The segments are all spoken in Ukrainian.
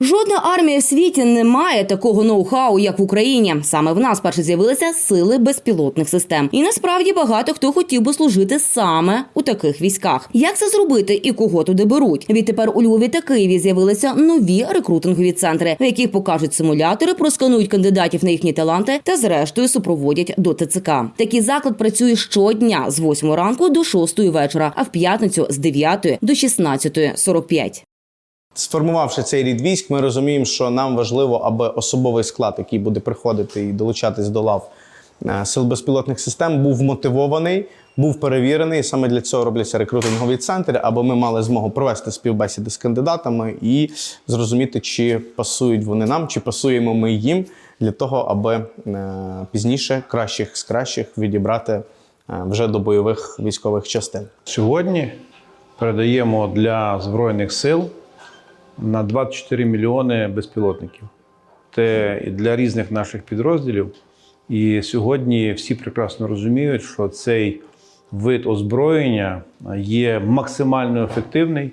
Жодна армія в світі не має такого ноу-хау, як в Україні. Саме в нас перше з'явилися сили безпілотних систем. І насправді багато хто хотів би служити саме у таких військах. Як це зробити і кого туди беруть? Відтепер у Львові та Києві з'явилися нові рекрутингові центри, в яких покажуть симулятори, просканують кандидатів на їхні таланти та зрештою супроводять до ТЦК. Такий заклад працює щодня з 8 ранку до 6 вечора, а в п'ятницю з 9 до 16.45. Сформувавши цей рід військ, ми розуміємо, що нам важливо, аби особовий склад, який буде приходити і долучатись до лав е, сил безпілотних систем, був мотивований, був перевірений. Саме для цього робляться рекрутингові центри, аби ми мали змогу провести співбесіди з кандидатами і зрозуміти, чи пасують вони нам, чи пасуємо ми їм, для того, аби е, пізніше кращих з кращих відібрати е, вже до бойових військових частин. Сьогодні передаємо для Збройних сил на 24 мільйони безпілотників. Це для різних наших підрозділів. І сьогодні всі прекрасно розуміють, що цей вид озброєння є максимально ефективний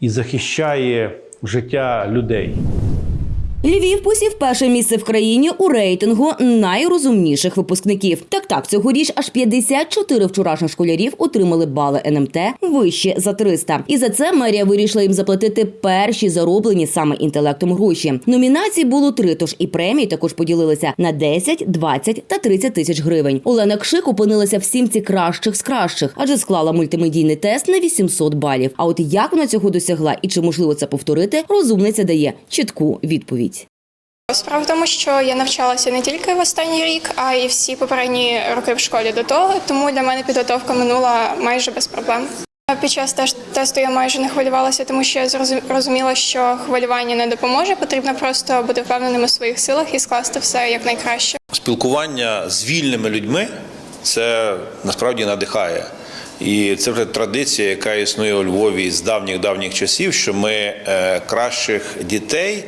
і захищає життя людей. Львів посів перше місце в країні у рейтингу найрозумніших випускників. Так так цьогоріч аж 54 вчорашніх школярів отримали бали НМТ вище за 300. І за це мерія вирішила їм заплатити перші зароблені саме інтелектом гроші. Номінацій було три, тож і премії також поділилися на 10, 20 та 30 тисяч гривень. Олена Кшик опинилася в сімці кращих з кращих, адже склала мультимедійний тест на 800 балів. А от як вона цього досягла і чи можливо це повторити, розумниця дає чітку відповідь. Справа в тому, що я навчалася не тільки в останній рік, а й всі попередні роки в школі до того, тому для мене підготовка минула майже без проблем. Під час тесту я майже не хвилювалася, тому що я зрозу- розуміла, що хвилювання не допоможе. Потрібно просто бути впевненим у своїх силах і скласти все якнайкраще. Спілкування з вільними людьми це насправді надихає. І це вже традиція, яка існує у Львові з давніх давніх часів, що ми е, кращих дітей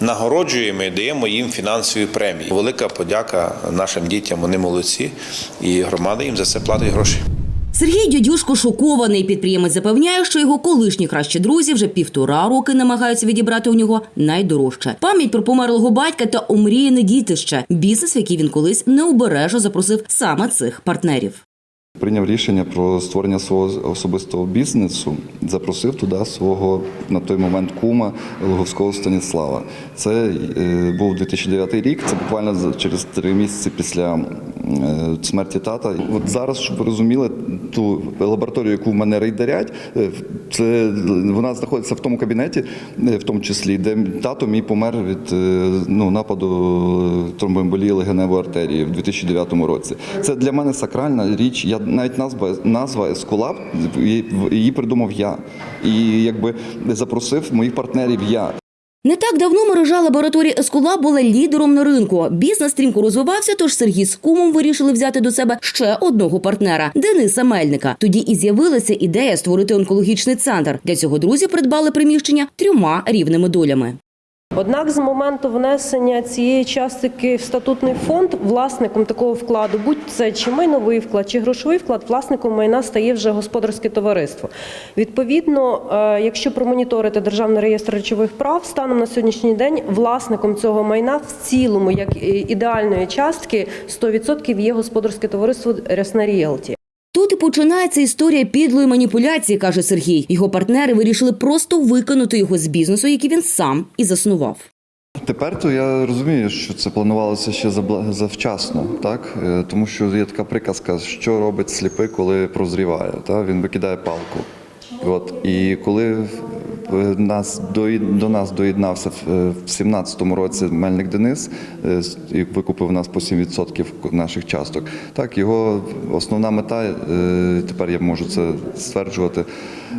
нагороджуємо і даємо їм фінансові премії. Велика подяка нашим дітям, вони молодці, і громада їм за це платить гроші. Сергій Дядюшко шокований. Підприємець запевняє, що його колишні кращі друзі вже півтора роки намагаються відібрати у нього найдорожче. Пам'ять про померлого батька та омріяне дітище. Бізнес, в який він колись необережно запросив саме цих партнерів. Прийняв рішення про створення свого особистого бізнесу, запросив туди свого на той момент кума Луговського Станіслава. Це е, був 2009 рік. Це буквально через три місяці після е, смерті тата. От зараз, щоб ви розуміли, ту лабораторію, яку в мене рейдерять, е, це вона знаходиться в тому кабінеті, в тому числі, де тато мій помер від ну, нападу тромбоемболії легеневої артерії в 2009 році. Це для мене сакральна річ. Я навіть назва назва Ескулап її- придумав я. І якби запросив моїх партнерів я. Не так давно мережа лабораторії Ескула була лідером на ринку. Бізнес стрімко розвивався, тож Сергій з кумом вирішили взяти до себе ще одного партнера Дениса Мельника. Тоді і з'явилася ідея створити онкологічний центр. Для цього друзі придбали приміщення трьома рівними долями. Однак з моменту внесення цієї частки в статутний фонд власником такого вкладу, будь це чи майновий вклад, чи грошовий вклад, власником майна стає вже господарське товариство. Відповідно, е, якщо промоніторити державний реєстр речових прав, станом на сьогоднішній день власником цього майна в цілому, як ідеальної частки, 100% є господарське товариство Рясна Ріелті. Тут і починається історія підлої маніпуляції, каже Сергій. Його партнери вирішили просто виконати його з бізнесу, який він сам і заснував. Тепер то я розумію, що це планувалося ще завчасно, так Е, тому що є така приказка, що робить сліпий, коли прозріває. Так? Він викидає палку. От і коли нас до, до нас доєднався в е, в 17-му році Мельник Денис е, і викупив нас по 7% наших часток. Так його основна мета, е, тепер я можу це стверджувати,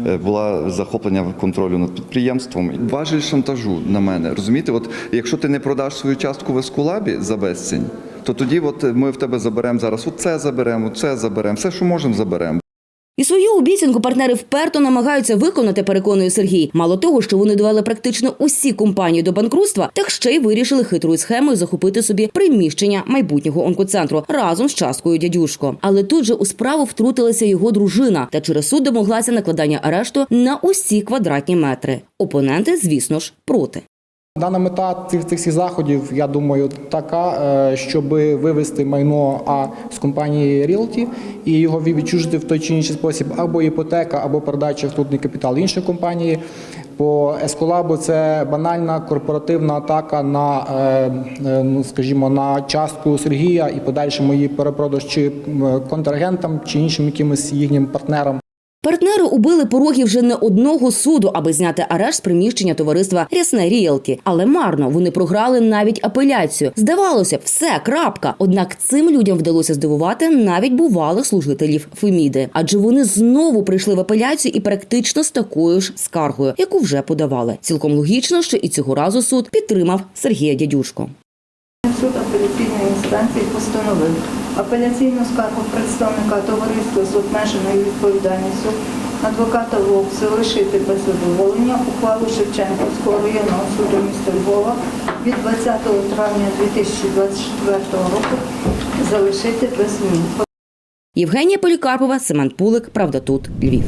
е, була захоплення контролю над підприємством. Важель шантажу на мене. Розумієте, от якщо ти не продаш свою частку в Ескулабі за безцінь, то тоді от ми в тебе заберемо зараз. Оце заберемо, це заберемо, все, що можемо, заберемо. І свою обіцянку партнери вперто намагаються виконати, переконує Сергій. Мало того, що вони довели практично усі компанії до банкрутства, так ще й вирішили хитрою схемою захопити собі приміщення майбутнього онкоцентру разом з часткою дядюшко. Але тут же у справу втрутилася його дружина, та через суд домоглася накладання арешту на усі квадратні метри. Опоненти, звісно ж, проти. Дана мета цих цих всіх заходів, я думаю, така, е, щоб вивести майно А з компанії Realty і його відчужити в той чи інший спосіб або іпотека, або передача в трудний капітал іншої компанії. По Есколабу це банальна корпоративна атака на, е, е, ну скажімо, на частку Сергія і подальшому її перепродаж чи контрагентам, чи іншим якимось їхнім партнерам. Партнери убили пороги вже не одного суду, аби зняти арешт з приміщення товариства Рясне Ріелті. Але марно вони програли навіть апеляцію. Здавалося б, все крапка. Однак цим людям вдалося здивувати навіть бувалих служителів Феміди, адже вони знову прийшли в апеляцію і практично з такою ж скаргою, яку вже подавали. Цілком логічно, що і цього разу суд підтримав Сергія Дядюшко. Суд апеляційної інстанції постановив апеляційну скаргу представника товариства з обмеженою відповідальністю адвоката Вовк залишити без задоволення ухвалу Шевченківського районного суду міста Львова від 20 травня 2024 року залишити без змін. Євгенія Полікарпова, Семен Пулик. Правда, тут Львів.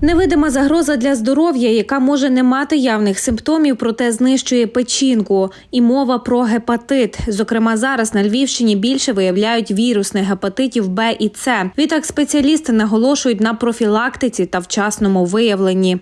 Невидима загроза для здоров'я, яка може не мати явних симптомів, проте знищує печінку. І мова про гепатит. Зокрема, зараз на Львівщині більше виявляють вірусних гепатитів Б і С. Відтак спеціалісти наголошують на профілактиці та вчасному виявленні.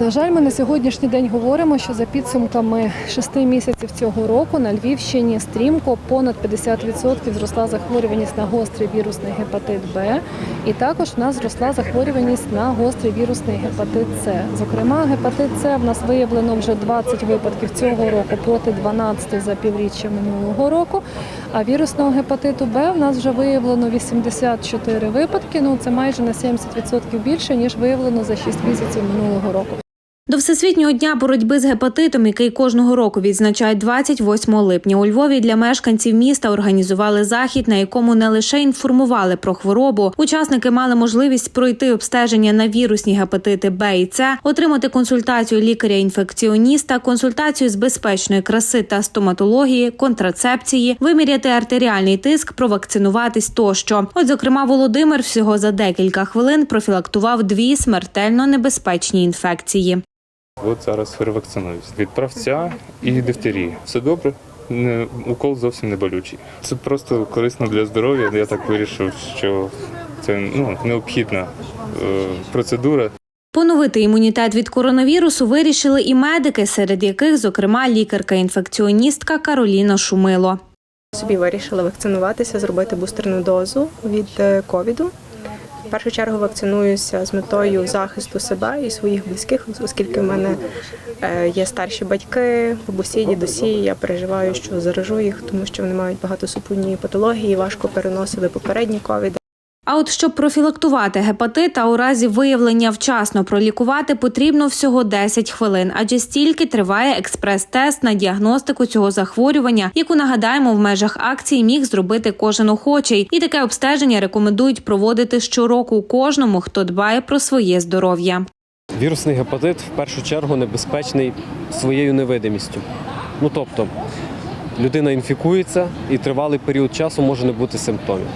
На жаль, ми на сьогоднішній день говоримо, що за підсумками шести місяців цього року на Львівщині стрімко понад 50% зросла захворюваність на гострий вірусний гепатит Б, і також в нас зросла захворюваність на гострий вірусний гепатит С. Зокрема, гепатит С в нас виявлено вже 20 випадків цього року проти 12 за півріччя минулого року. А вірусного гепатиту Б в нас вже виявлено 84 випадки. Ну це майже на 70% більше ніж виявлено за 6 місяців минулого року. До Всесвітнього дня боротьби з гепатитом, який кожного року відзначають 28 липня, у Львові для мешканців міста організували захід, на якому не лише інформували про хворобу. Учасники мали можливість пройти обстеження на вірусні гепатити Б і С, отримати консультацію лікаря-інфекціоніста, консультацію з безпечної краси та стоматології, контрацепції, виміряти артеріальний тиск, провакцинуватись тощо. От, зокрема, Володимир всього за декілька хвилин профілактував дві смертельно небезпечні інфекції. От зараз перевакцинуюсь від правця і дифтерії. Все добре. Не, укол зовсім не болючий. Це просто корисно для здоров'я. Я так вирішив, що це ну, необхідна е, процедура. Поновити імунітет від коронавірусу вирішили і медики, серед яких, зокрема, лікарка-інфекціоністка Кароліна Шумило. Собі вирішила вакцинуватися, зробити бустерну дозу від е, ковіду. Першу чергу вакцинуюся з метою захисту себе і своїх близьких, оскільки в мене е, є старші батьки, бабусі, дідусі. Я переживаю, що заражу їх, тому що вони мають багато супутньої патології, важко переносили попередні ковіди. А от щоб профілактувати гепатит, а у разі виявлення вчасно пролікувати, потрібно всього 10 хвилин, адже стільки триває експрес-тест на діагностику цього захворювання, яку нагадаємо в межах акції міг зробити кожен охочий. І таке обстеження рекомендують проводити щороку кожному, хто дбає про своє здоров'я. Вірусний гепатит в першу чергу небезпечний своєю невидимістю. Ну тобто людина інфікується і тривалий період часу може не бути симптомів.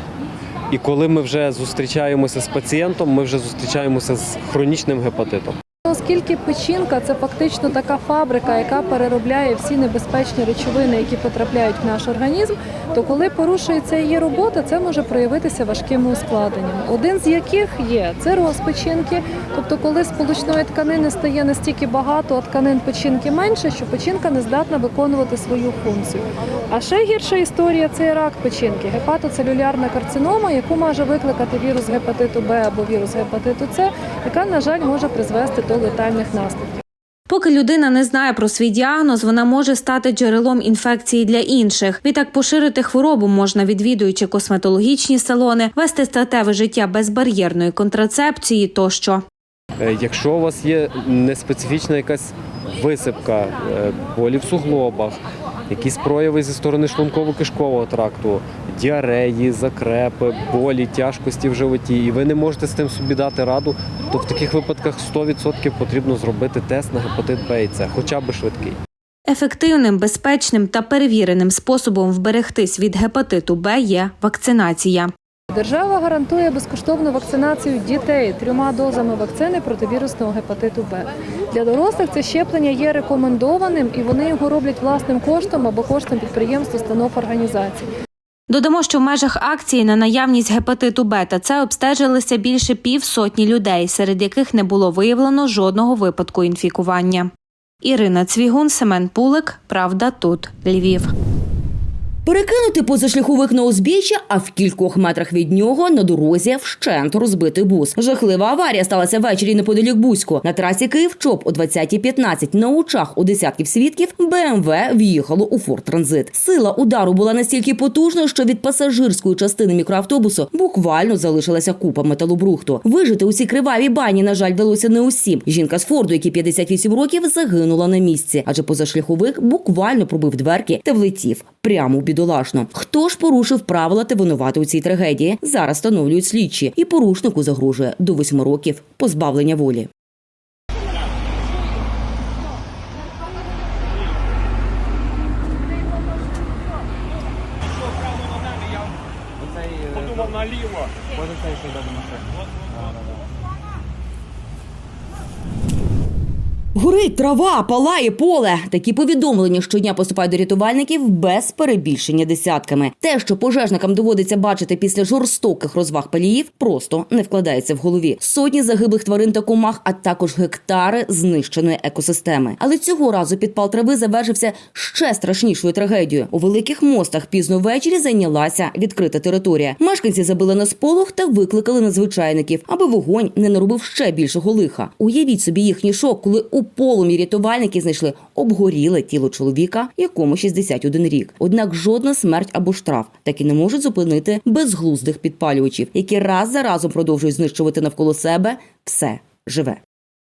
І коли ми вже зустрічаємося з пацієнтом, ми вже зустрічаємося з хронічним гепатитом. Оскільки печінка це фактично така фабрика, яка переробляє всі небезпечні речовини, які потрапляють в наш організм, то коли порушується її робота, це може проявитися важкими ускладненнями. Один з яких є це розпечінки, тобто коли сполучної тканини стає настільки багато, а тканин печінки менше, що печінка не здатна виконувати свою функцію. А ще гірша історія це рак печінки, гепатоцелюлярна карцинома, яку може викликати вірус гепатиту Б або вірус гепатиту С, яка, на жаль, може призвести до летальних наслідків. Поки людина не знає про свій діагноз, вона може стати джерелом інфекції для інших. Відтак поширити хворобу можна відвідуючи косметологічні салони, вести статеве життя без бар'єрної контрацепції тощо. Е, Якщо у вас є неспецифічна якась висипка, е, болі в суглобах, якісь прояви зі сторони шлунково-кишкового тракту, діареї, закрепи, болі, тяжкості в животі, і ви не можете з тим собі дати раду, то в таких випадках 100% потрібно зробити тест на гепатит Б і С, хоча б швидкий. Ефективним, безпечним та перевіреним способом вберегтись від гепатиту Б є вакцинація. Держава гарантує безкоштовну вакцинацію дітей трьома дозами вакцини проти вірусного гепатиту Б. Для дорослих це щеплення є рекомендованим і вони його роблять власним коштом або коштом підприємств, установ організацій. Додамо, що в межах акції на наявність гепатиту Б та С обстежилися більше півсотні людей, серед яких не було виявлено жодного випадку інфікування. Ірина Цвігун, Семен Пулик. Правда, тут Львів. Перекинути позашляховик на узбіччя, а в кількох метрах від нього на дорозі вщент розбитий бус. Жахлива аварія сталася ввечері неподалік Бузько. На трасі Київ-Чоп о 20.15 на очах у десятків свідків БМВ в'їхало у Форт Транзит. Сила удару була настільки потужною, що від пасажирської частини мікроавтобусу буквально залишилася купа металобрухту. Вижити у цій кривавій бані, на жаль, вдалося не усім. Жінка з Форду, якій 58 років, загинула на місці, адже позашляховик буквально пробив дверки та влетів прямо у бідолашну. Хто ж порушив правила та винувати у цій трагедії? Зараз встановлюють слідчі, і порушнику загрожує до восьми років позбавлення волі. Горить трава, палає поле. Такі повідомлення щодня поступають до рятувальників без перебільшення десятками. Те, що пожежникам доводиться бачити після жорстоких розваг паліїв, просто не вкладається в голові. Сотні загиблих тварин та комах, а також гектари знищеної екосистеми. Але цього разу підпал трави завершився ще страшнішою трагедією. У великих мостах пізно ввечері зайнялася відкрита територія. Мешканці забили на сполох та викликали надзвичайників, аби вогонь не наробив ще більшого лиха. Уявіть собі їхній шок, коли у полум'ї рятувальники знайшли обгоріле тіло чоловіка, якому 61 рік. Однак жодна смерть або штраф так і не можуть зупинити безглуздих підпалювачів, які раз за разом продовжують знищувати навколо себе все живе.